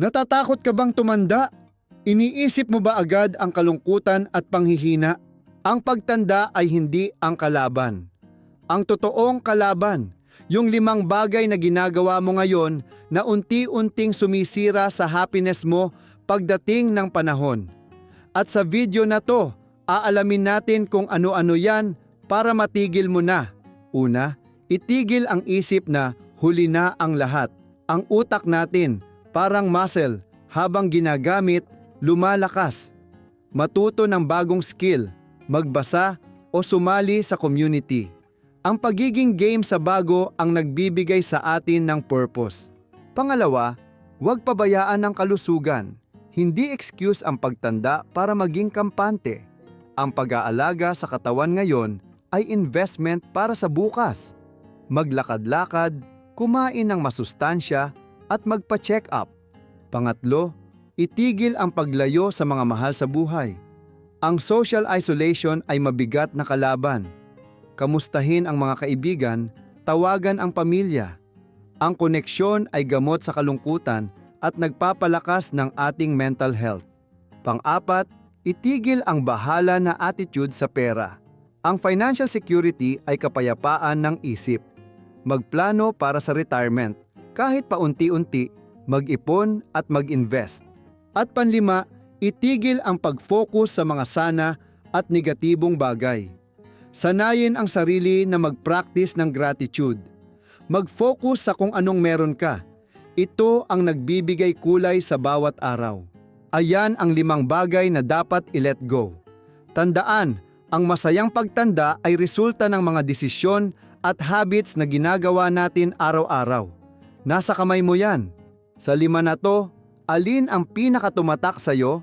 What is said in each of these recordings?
Natatakot ka bang tumanda? Iniisip mo ba agad ang kalungkutan at panghihina? Ang pagtanda ay hindi ang kalaban. Ang totoong kalaban, yung limang bagay na ginagawa mo ngayon na unti-unting sumisira sa happiness mo pagdating ng panahon. At sa video na to, aalamin natin kung ano-ano yan para matigil mo na. Una, itigil ang isip na huli na ang lahat. Ang utak natin, parang muscle, habang ginagamit, lumalakas. Matuto ng bagong skill, magbasa o sumali sa community. Ang pagiging game sa bago ang nagbibigay sa atin ng purpose. Pangalawa, huwag pabayaan ang kalusugan. Hindi excuse ang pagtanda para maging kampante. Ang pag-aalaga sa katawan ngayon ay investment para sa bukas. Maglakad-lakad, kumain ng masustansya at magpa-check up. Pangatlo, itigil ang paglayo sa mga mahal sa buhay. Ang social isolation ay mabigat na kalaban. Kamustahin ang mga kaibigan, tawagan ang pamilya. Ang koneksyon ay gamot sa kalungkutan at nagpapalakas ng ating mental health. Pang-apat, itigil ang bahala na attitude sa pera. Ang financial security ay kapayapaan ng isip. Magplano para sa retirement, kahit paunti-unti, mag-ipon at mag-invest. At panlima, itigil ang pag-focus sa mga sana at negatibong bagay. Sanayin ang sarili na mag-practice ng gratitude. Mag-focus sa kung anong meron ka. Ito ang nagbibigay kulay sa bawat araw. Ayan ang limang bagay na dapat i-let go. Tandaan, ang masayang pagtanda ay resulta ng mga desisyon at habits na ginagawa natin araw-araw. Nasa kamay mo yan. Sa lima na to, alin ang pinakatumatak sa'yo?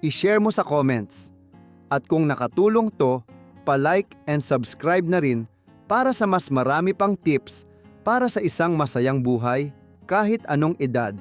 I-share mo sa comments. At kung nakatulong to, pa-like and subscribe na rin para sa mas marami pang tips para sa isang masayang buhay kahit anong edad.